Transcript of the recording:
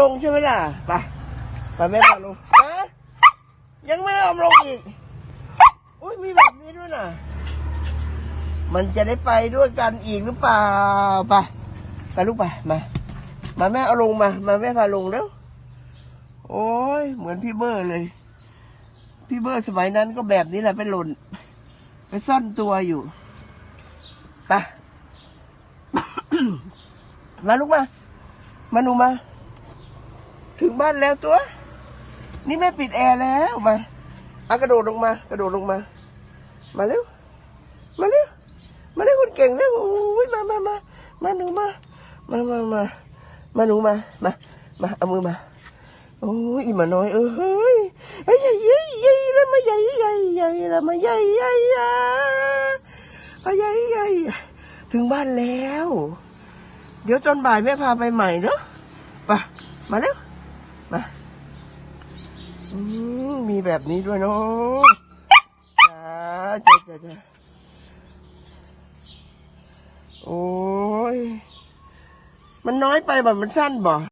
ลงใช่ไหมล่ะ ไป ไปแม่พาลงนะยังไม่ยอมลงอีก อุ้ยมีแบบนี้ด้วยนะมันจะได้ไปด้วยกันอีกหรือเปล่า ไป ไปลูกไป มา มาแม่เอาลงมา มาแม่พาลงแล้ว โอ้ย เหมือนพี่เบอร์เลย พี่เบอร์สมัยนั้นก็แบบนี้แหละไปหล่น ไปซ่อนตัวอยู่ ไป มาลูกมา มาหนูมา ถึงบ้านแล้วตัว นี่แม่ปิดแอร์แล้วมาเอากระโดดลงมา กระโดดลงมา มาเร็ว มาเร็ว มาเร็วคนเก่งเร็วโอ้ยมามามามาหนูมา มามามามาหนูมา มา มาเอามือมา โอ้ยอีหมาน้อยเออเฮ้ยเฮ้ยใหญ่ใหญ่ใหญ่แล้วมาใหญ่ใหญ่ใหญ่แล้วมาใหญ่ใหญ่ใหญ่ใหญ่ใหญ่ถึงบ้านแล้ว เดี๋ยวตอนบ่ายแม่พาไปใหม่เนาะไปมาเร็ว มาอืมมีแบบนี้ด้วยเนาะจ้าจ้าจ้าจ้าโอ้ย มันน้อยไปบ่ มันสั้นบ่